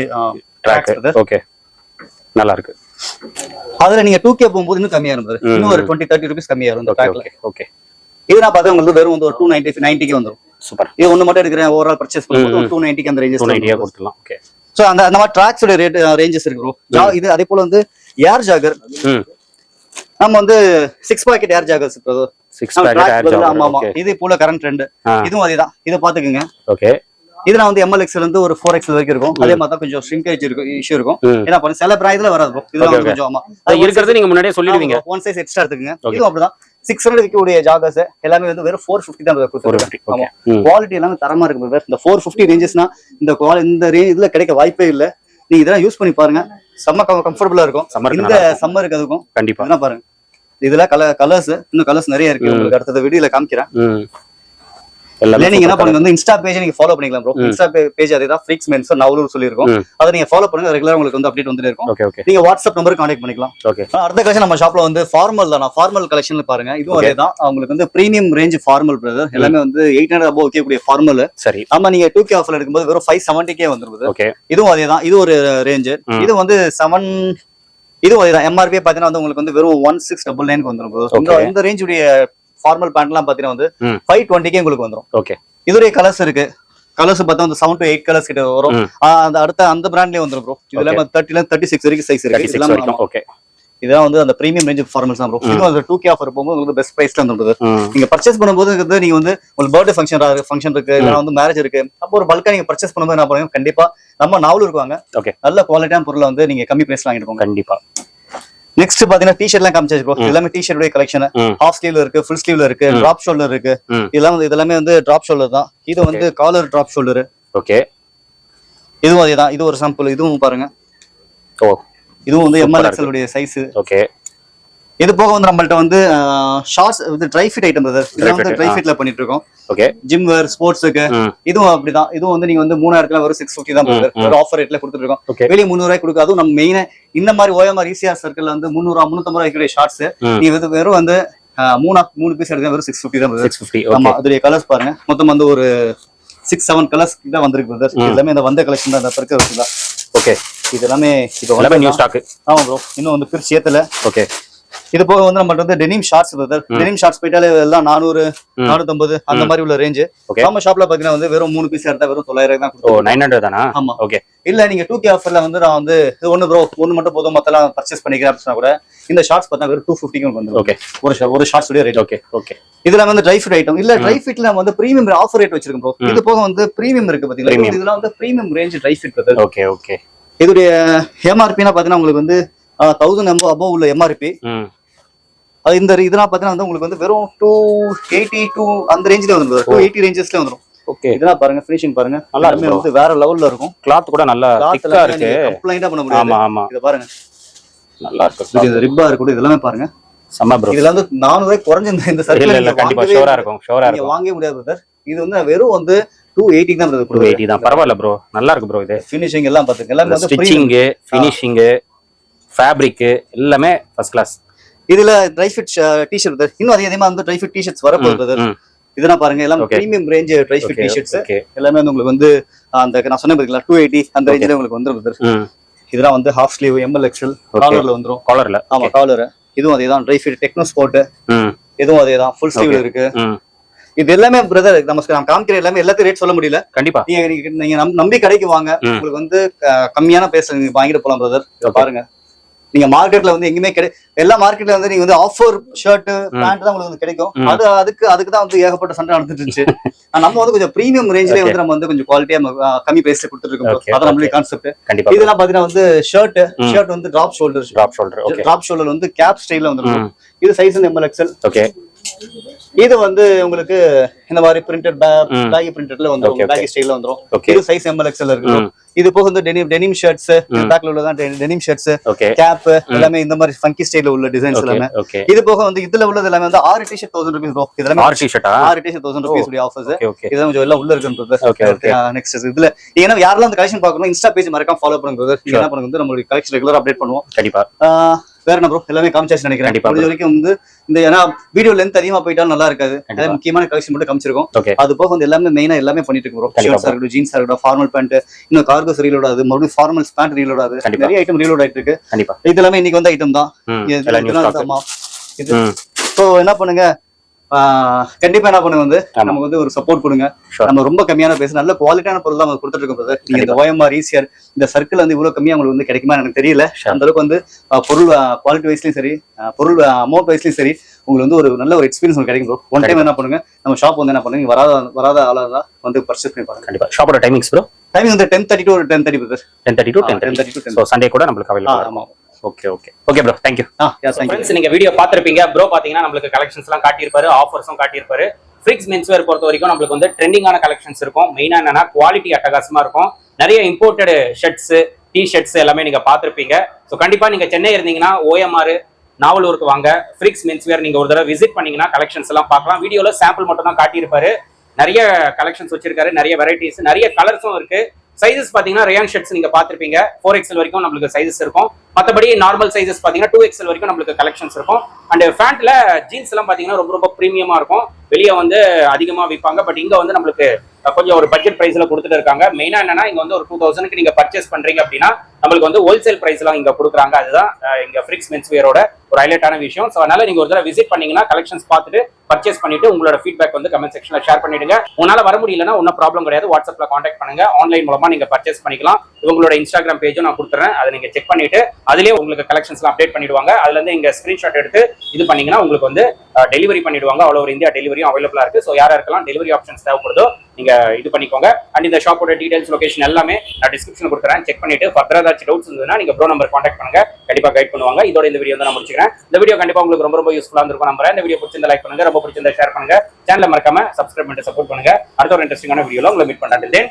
ட்ராக் ஓகே நல்லா இருக்கு அதுல நீங்க டூ கே போகும்போது இன்னும் கம்மியா இருந்தது. இன்னும் ஒரு டுவெண்ட்டி தேர்ட்டி ருபீஸ் கம்மியா இந்த ஓகே இது நான் பார்த்தா உங்களுக்கு வெறும் வந்து ஒரு டூ நைன்டி நைன்டிக்கு வந்துரும். சூப்பர். இது ஒண்ணு மட்டும் எடுக்கிறேன் ஓவரால் பர்ச்சேஸ் பண்ணும்போது டூ நைன்டிக்கு அந்த ரேஞ்சஸ் நைன்டியா கொடுத்துடலாம். ஓகே ஸோ அந்த அந்த மாதிரி ட்ராக்ஸோட ரேட் ரேஞ்சஸ் இருக்கு இது அதே போல வந்து ஏர் ஜாகர் நம்ம வந்து six pocket air joggers six packet ஆமா ஆமா. இது போல கரண்ட் ட்ரெண்ட் இதுவும் அதேதான். இதை பாத்துக்கோங்க ஓகே இதுல வந்து எம்எல் எக்ஸ்எல் வந்து ஒரு ஃபோர் எக்ஸ்எல் வரைக்கும் இருக்கும். அதே மாதிரி தான் கொஞ்சம் ஷ்ரிங்கேஜ் இருக்கும் இஷ்யூ இருக்கும். ஏன்னா பாருங்க சில பிராய்ஸ்ல வராது okay. கொஞ்சம் ஆமா. இருக்கிறது நீங்க முன்னாடியே சொல்லிடுவீங்க. ஒன் சைஸ் எக்ஸ்ட்ரா எடுத்துக்கங்க. இதுவும் அப்படிதான். சிக்ஸ் ஹண்ட்ரட் விற்கக்கூடிய ஜாகர்ஸ் எல்லாமே வந்து வெறும் ஃபோர் ஃபிஃப்டி தான் ம். குவாலிட்டி எல்லாமே தரமா இருக்கு brother. இந்த ஃபோர் ஃபிஃப்டி ரேஞ்சஸ்னா இந்த குவாலி இந்த ரேஞ்ச் இதுல கிடைக்க வாய்ப்பே இல்ல. நீங்க இதெல்லாம் யூஸ் பண்ணி பாருங்க. செம்ம கம்ஃபர்டபுளா இருக்கும். இந்த. சம்மருக்கு அதுக்கும் கண்டிப்பா. பாருங்க. இதுல கலர் கலர்ஸ் இன்னும் கலர்ஸ் நிறைய இருக்கு. உங்களுக்கு அடுத்த வீடியோல காமிக்கிறேன். எல்லாமே நீங்க என்ன பண்ணுங்க வந்து இன்ஸ்டா பேஜ் நீங்க ஃபாலோ பண்ணிக்கலாம் ப்ரோ. இன்ஸ்டா பேஜ் அதே தான் ஃப்ரீக்ஸ் மென்ஸ் நவலூர் சொல்லியிருக்கோம். ம். அதை நீங்க ஃபாலோ பண்ணுங்க ரெகுலரா உங்களுக்கு வந்து அப்டேட் வந்துட்டே இருக்கும். நீங்க வாட்ஸ்அப் நம்பருக்கு கான்டாக்ட் பண்ணிக்கலாம். ஓகே அடுத்த கலெக்ஷன் நம்ம ஷாப்ல வந்து ஃபார்மல் தான்? ஃபார்மல் கலெக்ஷன்ல பாருங்க. இதுவும். அதே தான் உங்களுக்கு வந்து பிரீமியம் ரேஞ்ச் ஃபார்மல் பிரதர் எல்லாமே வந்து எயிட் ஹண்ட்ரட் அபோவ் வைக்கக்கூடிய ஃபார்மல் சரி. ஆமா நீங்க டூ கே ஆஃபர்ல எடுக்கும்போது வெறும் ஃபைவ் செவன்டிக்கே வந்துருது ஓகே இதுவும் அதே தான் இது ஒரு ரேஞ்ச். இது வந்து செவன் இதுவும் அதே தான் எம்ஆர்பி பாத்தீங்கன்னா வந்து உங்களுக்கு வந்து வெறும் ஒன் சிக்ஸ் டபுள் நைனுக்கு வந்துரும் bro. இந்த Okay. ஃபார்மல் பேண்ட்லாம் பாத்தீங்கன்னா வந்து. ஃபைவ் டுவெண்ட்டிக்கே உங்களுக்கு வந்துரும். ஓகே இதுடைய கலர்ஸ் இருக்கு. கலர்ஸ் பார்த்தா வந்து செவன் டு எயிட் கலர்ஸ் கிட்ட வரும். அந்த அடுத்த அந்த பிராண்ட்லயே வந்துரும் ப்ரோ இதுல தேர்ட்டில தேர்ட்டி சிக்ஸ் வரைக்கும் சைஸ் இருக்கு. இதெல்லாம் ஓகே இதெல்லாம் வந்து அந்த பிரீமியம் ரேஞ்ச் ஃபார்மல்ஸ் தான் ப்ரோ வந்து டூ கே ஆஃபர் போகும்போது உங்களுக்கு பெஸ்ட் பிரைஸ்ல வந்துருது. நீங்க பர்ச்சேஸ் பண்ணும்போது வந்து நீங்க வந்து உங்களுக்கு பர்த்டே ஃபங்க்ஷன் ஃபங்க்ஷன் இருக்கு இல்லைன்னா வந்து மேரேஜ் இருக்கு. அப்போ ஒரு பல்கா நீங்க பர்ச்சேஸ் பண்ணும்போது என்ன பண்ணுங்க கண்டிப்பா நம்ம நாவலும் இருக்குவாங்க ஓகே நல்ல குவாலிட்டியான பொருளை வந்து நீங்க கம்மி பிரைஸ்ல வாங்கிட்டு போங்க. கண்டிப்பா. நெக்ஸ்ட் பாத்தீங்கன்னா டிஷர்ட் எல்லாம் காமிச்சாச்சு ப்ரோ எல்லாமே டிஷர்ட் கலெக்ஷன் ஹாஃப் ஸ்லீவ்ல இருக்கு ஃபுல் ஸ்லீவ்ல இருக்கு. டிராப் ஷோல்டர் இருக்கு. இதெல்லாம் வந்து இதெல்லாமே வந்து டிராப் ஷோல்டர் தான். இது வந்து காலர் டிராப் ஷோல்டர் ஓகே இதுவும் அதே தான் இது ஒரு சாம்பிள் இதுவும் பாருங்க. ஓ. இதுவும் வந்து எம்எல். உடைய சைஸ் ஓகே இது போக வந்து நம்மள்ட்ட வந்து ஷார்ட்ஸ் இது ட்ரை ஃபிட் ஐட்டம் பிரதர் இதெல்லாம் வந்து ட்ரை. ஃபிட்ல பண்ணிட்டு இருக்கோம் ஓகே ஜிம் வேர் ஸ்போர்ட்ஸுக்கு இதுவும் அப்படிதான். இதுவும் வந்து நீங்க வந்து மூணாயிரத்துல வெறும் சிக்ஸ் ஃபிஃப்டி தான். ம். ஒரு ஆஃபர் ரேட்ல கொடுத்துட்டு இருக்கோம். வெளியே முந்நூறுவாய் கொடுக்க அதுவும் நம்ம மெயினா இந்த மாதிரி ஓஎம்ஆர் ஈசிஆர் சர்க்கிள் வந்து முந்நூறு முந்நூத்தம்பது ரூபாய்க்கு ஷார்ட்ஸ். நீ வந்து வெறும் வந்து மூணா மூணு பீஸ் எடுத்தா வெறும் சிக்ஸ் ஃபிஃப்டி தான். சிக்ஸ் ஃபிஃப்டி ஆமா அதுடைய கலர்ஸ் பாருங்க. மொத்தம் வந்து ஒரு சிக்ஸ் செவன் கலர்ஸ் கிட்ட வந்திருக்கு பிரதர். எல்லாமே இந்த வந்த கலெக்ஷன் தான் இந்த தான். ஓகே இது எல்லாமே இப்போ நியூ ஸ்டாக் ஆமா ப்ரோ இன்னும் வந்து பிரிச்சு ஏத்தல. ஓகே இது போக வந்து நம்மள்ட்ட வந்து denim shorts brother denim shorts போயிட்டாலே எல்லாம் நானூறு. நானூத்தம்பது அந்த மாதிரி உள்ள ரேஞ்சு. நம்ம ஷாப்ல பாத்தீங்கன்னா வந்து வெறும் மூணு பீஸ் எடுத்தா வெறும் தொள்ளாயிரம் தான் நைன் ஹண்ட்ரட் தானா? ஆமா. ஓகே இல்ல நீங்க டூ கே ஆஃபர்ல வந்து நான் வந்து ஒண்ணு ப்ரோ ஒண்ணு மட்டும் போதும் மத்தெல்லாம் பர்ச்சேஸ் பண்ணிக்கிறேன் அப்படின்னு கூட இந்த ஷார்ட்ஸ் பார்த்தா வெறும் டூ ஃபிஃப்டிக்கு வந்து ஓகே ஒரு ஒரு ஷார்ட்ஸ் உடைய ரேட் ஓகே ஓகே இதுல வந்து ட்ரை ஃபிட் ஐட்டம் இல்ல ட்ரை ஃபிட்ல நம்ம வந்து பிரீமியம் ஆஃபர் ரேட் வச்சிருக்கோம் ப்ரோ. இது போக வந்து பிரீமியம் இருக்கு பாத்தீங்களா. இதெல்லாம் வந்து premium range dry fit okay okay இதோடைய எம்ஆர்பினா பாத்தீங்கன்னா உங்களுக்கு வந்து தௌசண்ட் எம்போ அபோவ் உள்ள எம்ஆர்பி அது இந்த இதெல்லாம் பாத்தீங்கன்னா வந்து உங்களுக்கு வந்து வெறும் டூ எயிட்டி டூ அந்த ரேஞ்சில வந்துடும் டூ எயிட்டி ரேஞ்சஸ்ல வந்துடும் ஓகே. இதெல்லாம் பாருங்க ஃபினிஷிங் பாருங்க. நல்லா எல்லாமே இருக்கு வந்து வேற லெவல்ல இருக்கும். கிளாத் கூட நல்லா திக்கா இருக்கு. கம்ப்ளைண்டா பண்ண முடியாது. ஆமா ஆமா. இத பாருங்க. நல்லா இருக்கு இது ரிப்பா இருக்கட்டும் இதெல்லாமே பாருங்க. செம்ம ப்ரோ இதுல வந்து நானூறு ரூபாய் குறைஞ்ச இந்த- இந்த சர்க்கிள் இல்ல கண்டிப்பா. ஷோரா இருக்கும் ஷோரா இருக்கும். வாங்கவே முடியாது பிரதர் இது வந்து வெறும் வந்து டூ எயிட்டிக்கு தான் டூ பிரதர் எயிட்டி தான். பரவாயில்ல ப்ரோ நல்லா இருக்கு ப்ரோ இது. ஃபினிஷிங் எல்லாம் பாத்துங்க எல்லாமே வந்து premium. ஸ்டிச்சிங்கு ஃபினிஷிங்கு ஃபேப்ரிக்கு எல்லாமே ஃபர்ஸ்ட் கிளாஸ் இதுல ட்ரை ஃபிட் டிஷர்ட் இன்னும் அதிக அதிகமா வந்து ட்ரை ஃபிட் டிஷர்ட்ஸ் வரப்போகுது. பிரதர் இதெல்லாம் பாருங்க எல்லாம். Premium range dry fit T shirts எல்லாமே வந்து உங்களுக்கு வந்து அந்த நான் சொன்னேன் பாத்தீங்களா டூ எயிட்டி அந்த. ரேஞ்சில உங்களுக்கு வந்து பிரதர் ம். இதெல்லாம் வந்து ஹாஃப் ஸ்லீவ் எம்எல் Okay. காலர்ல வந்துரும். காலர்ல ஆமா காலர் இதுவும் அதே தான் ட்ரை ஃபிட் டெக்னோ ஸ்போர்ட் இதுவும் அதே தான் ஃபுல் Okay. இருக்கு. இது எல்லாமே பிரதர் நமக்கு நான் காமிக்கிற எல்லாமே எல்லாத்தையும் ரேட் சொல்ல முடியல. கண்டிப்பா. நீங்க நீங்க- நீங்க நம்- நம்பி கடைக்கு வாங்க. உங்களுக்கு வந்து அஹ், கம்மியான பேச வாங்கிட்டு போலாம் பிரதர். பாருங்க. நீங்க மார்க்கெட்ல வந்து எங்கேயுமே கிடை எல்லா மார்க்கெட்ல வந்து நீங்க வந்து ஆஃபர் ஷர்ட் பேண்ட் தான் உங்களுக்கு வந்து கிடைக்கும். அது அதுக்கு அதுக்கு தான் வந்து ஏகப்பட்ட சண்டை நடந்துட்டு இருந்துச்சு. ஆனா நம்ம வந்து கொஞ்சம் பிரீமியம் ரேஞ்ச்லயே வந்து நம்ம வந்து கொஞ்சம் குவாலிட்டியா கம்மி பிரைஸ்ல கொடுத்துட்டு இருக்கோம் அதான் நம்மளுடைய கான்செப்ட் கண்டிப்பா. இதெல்லாம் பாத்தீங்கன்னா வந்து ஷர்ட். ஷர்ட் வந்து drop shoulder drop shoulder drop shoulder வந்து கேப் ஸ்டைல்ல வந்துருக்கும். ம். இது சைஸ் எம்எல் எக்ஸல் ஓகே இது வந்து உங்களுக்கு இந்த மாதிரி பிரிண்டட். பேகி பிரிண்டட்ல வந்துரும். பேகி ஸ்டைல்ல வந்துரும். இது சைஸ் எம்எல் எக்ஸ்எல் இருக்கு. இது போக வந்து டெனிம் டெனிம் ஷர்ட்ஸ். பேக்ல உள்ளதான் டெனிம் ஷர்ட்ஸ் கேப் எல்லாமே இந்த மாதிரி ஃபங்கி ஸ்டைல்ல உள்ள டிசைன்ஸ் எல்லாமே. இது போக வந்து இதுல உள்ளது எல்லாமே வந்து ஆறு T shirt thousand rupees bro இதெல்லாம் ஆர் டி-ஷர்ட்டா ஆறு டிஷர்ட் தௌசண்ட் ருபீஸ் உடைய ஆஃபர்ஸ் இதெல்லாம் கொஞ்சம் எல்லாம் உள்ள இருக்குன்றது. நெக்ஸ்ட் இதுல ஏன்னா யாரெல்லாம் அந்த கலெக்ஷன் பார்க்கணும் இன்ஸ்டா பேஜ் மறக்காம ஃபாலோ பண்ணுங்க. என்ன பண்ணுங்க நம்மளுடைய கலெக்ஷன் ரெகுலர் அப்டேட் பண்ணுவோம். கண்டிப்பா. வேற என்ன ப்ரோ எல்லாமே காமிச்சாச்சு நினைக்கிறேன். முடிஞ்ச வரைக்கும் வந்து இந்த ஏன்னா வீடியோ லென்த் அதிகமா போயிட்டாலும் நல்லா இருக்காது. அதே முக்கியமான கலெக்ஷன் மட்டும் காமிச்சிருக்கோம். அது போக வந்து எல்லாமே மெயினா எல்லாமே பண்ணிட்டு இருக்கோம் ஷர்ட்ஸ் இருக்கட்டும் ஜீன்ஸ் இருக்கட்டும் ஃபார்மல் பேண்ட் இன்னும் கார்கோஸ் ரீலோட் ஆகுது. மறுபடியும் ஃபார்மல்ஸ் பேண்ட் ரீலோட் கண்டிப்பா. நிறைய ஐட்டம் ரீலோட் ஆயிட்டு இருக்கு. இது எல்லாமே இன்னைக்கு வந்த ஐட்டம் தான். இது- என்ன பண்ணுங்க? கண்டிப்பா என்ன பண்ணுங்க வந்து. நமக்கு வந்து ஒரு சப்போர்ட் கொடுங்க. நம்ம ரொம்ப கம்மியான பேச நல்ல குவாலிட்டியான பொருள் தான் கொடுத்துட்டு இருக்கோம். நீங்க இந்த ஓஎம்ஆர் ஈசிஆர் இந்த சர்க்கிள் வந்து இவ்வளவு கம்மியா உங்களுக்கு வந்து கிடைக்குமா எனக்கு தெரியல. அந்த அளவுக்கு வந்து பொருள் குவாலிட்டி வைஸ்லயும் சரி பொருள் அமௌண்ட் வைஸ்லயும் சரி உங்களுக்கு வந்து ஒரு நல்ல ஒரு எக்ஸ்பீரியன்ஸ் கிடைக்கும் ஒன் டைம் என்ன பண்ணுங்க நம்ம ஷாப் வந்து என்ன பண்ணுங்க வராத வராத ஆளா இருந்தா வந்து பர்ச்சேஸ் பண்ணி பாருங்க. கண்டிப்பா. ஷாப்போட டைமிங்ஸ் ப்ரோ டைமிங் வந்து ten thirty to ten thirty brother ten thirty to ten thirty to Sunday கூட நம்மளுக்கு அவைலபிள் ஆமா. Okay okay okay bro thank you ah yeah friends நீங்க வீடியோ பார்த்திருப்பீங்க. ப்ரோ பாத்தீங்கன்னா நம்மளுக்கு கலெக்ஷன்ஸ் எல்லாம் காட்டியிருப்பாரு. ஆஃபர்ஸும் காட்டியிருப்பாரு. ஃபிக்ஸ் மென்ஸ்வேர் பொறுத்த வரைக்கும் நம்மளுக்கு வந்து ட்ரெண்டிங்கான கலெக்ஷன்ஸ் இருக்கும். மெயினா என்னன்னா குவாலிட்டி அட்டகாசமா இருக்கும். நிறைய இம்போர்ட்டட் ஷர்ட்ஸ் டி ஷர்ட்ஸ் எல்லாமே நீங்க பார்த்திருப்பீங்க. ஸோ கண்டிப்பா நீங்க சென்னை இருந்தீங்கன்னா ஓஎம்ஆர் நாவலூருக்கு வாங்க. ஃபிக்ஸ் மென்ஸ்வேர் நீங்க ஒரு தடவை விசிட் பண்ணீங்கன்னா கலெக்ஷன்ஸ் எல்லாம் பார்க்கலாம். வீடியோல சாம்பிள் மட்டும் தான் காட்டியிருப்பாரு. நிறைய கலெக்ஷன்ஸ் வச்சிருக்காரு. நிறைய வெரைட்டிஸ் நிறைய கலர்ஸும் இருக்கு. சைஸஸ் பாத்தீங்கன்னா ரேயான் ஷர்ட்ஸ் நீங்க பார்த்திருப்பீங்க. ஃபோர் எக்ஸல் வரைக்கும் நம்மளுக்கு சைஸஸ் இருக்கும். மற்றபடி நார்மல் சைஸஸ் பாத்தீங்கன்னா டூ எக்ஸல் வரைக்கும் நம்மளுக்கு கலெக்ஷன்ஸ் இருக்கும். அண்ட் ஃபேண்ட்ல ஜீன்ஸ் எல்லாம் பாத்தீங்கன்னா ரொம்ப ரொம்ப ப்ரீமியமா இருக்கும். வெளியே வந்து அதிகமா விற்பாங்க பட் இங்க வந்து நம்மளுக்கு கொஞ்சம் ஒரு பட்ஜெட் ப்ரைஸ்ல கொடுத்துட்டு இருக்காங்க. மெயினா என்னன்னா இங்க வந்து ஒரு டூ தௌசண்ட்க்கு நீங்க பர்ச்சேஸ் பண்றீங்க அப்படின்னா நம்மளுக்கு வந்து ஹோல்சேல் ப்ரைஸ்லாம் இங்க கொடுக்குறாங்க. அதுதான் அஹ், இங்க மென்ஸ் மென்ஸ்வியரோட ஒரு ஹைலைட்டான விஷயம். ஸோ அதனால நீங்க ஒரு தடவை விசிட் பண்ணீங்கன்னா கலெக்ஷன்ஸ் பார்த்துட்டு பர்ச்சேஸ் பண்ணிட்டு உங்களோட ஃபீட்பேக் வந்து கமெண்ட் செக்ஷன்ல ஷேர் பண்ணிடுங்க. உங்களால வர முடியலன்னா ஒன்றும் ப்ராப்ளம் கிடையாது. வாட்ஸ்அப்ல காண்டாக்ட் பண்ணுங்க. ஆன்லைன் மூலமா நீங்க பர்ச்சேஸ் பண்ணிக்கலாம். இவங்களோட இன்ஸ்டாகிராம் பேஜும் நான் கொடுத்துறேன். அதை நீங்க செக் பண்ணிட்டு அதுலயே உங்களுக்கு கலெக்ஷன்ஸ்லாம் அப்டேட் பண்ணிடுவாங்க. அதுல இருந்து இங்க ஸ்கிரீன்ஷாட் எடுத்து இது பண்ணீங்கன்னா உங்களுக்கு வந்து டெலிவரி பண்ணிடுவாங்க. ஆல் ஓவர் இந்தியா டெலிவரியும் அவைலபிளா இருக்கு. ஸோ யாரா இருக்கலாம் டெலிவரி ஆப்ஷன்ஸ் தேவைப்படுதோ நீங்க இது பண்ணிக்கோங்க. அண்ட் இந்த ஷாப்போட டீடைல்ஸ் லொகேஷன் எல்லாமே நான் டிஸ்கிரிப்ஷன் கொடுக்குறேன். செக் பண்ணிட்டு ஃபர்தரா ஏதாச்சும் டவுட்ஸ் இருந்ததுன்னா நீங்க ப்ரோ நம்பர் காண்டாக்ட் பண்ணுங்க. கண்டிப்பா கைட் பண்ணுவாங்க. இதோட இந்த வீடியோ வந்து நான் முடிச்சுக்கிறேன். இந்த வீடியோ கண்டிப்பா உங்களுக்கு ரொம்ப ரொம்ப யூஸ்ஃபுல்லா இருக்கும் நம்புறேன். இந்த வீடியோ பிடிச்சிருந்த லைக் பண்ணுங்க. ரொம்ப பிடிச்சிருந்த ஷேர் பண்ணுங்க. சேனலை மறக்காம சப்ஸ்கிரைப் பண்ணிட்டு சப்போர்ட் பண்ணுங்க. அடுத்த ஒரு இன்ட்ரெஸ்டிங்கான வீடியோல உங்களை மீட் பண்ணாட்டு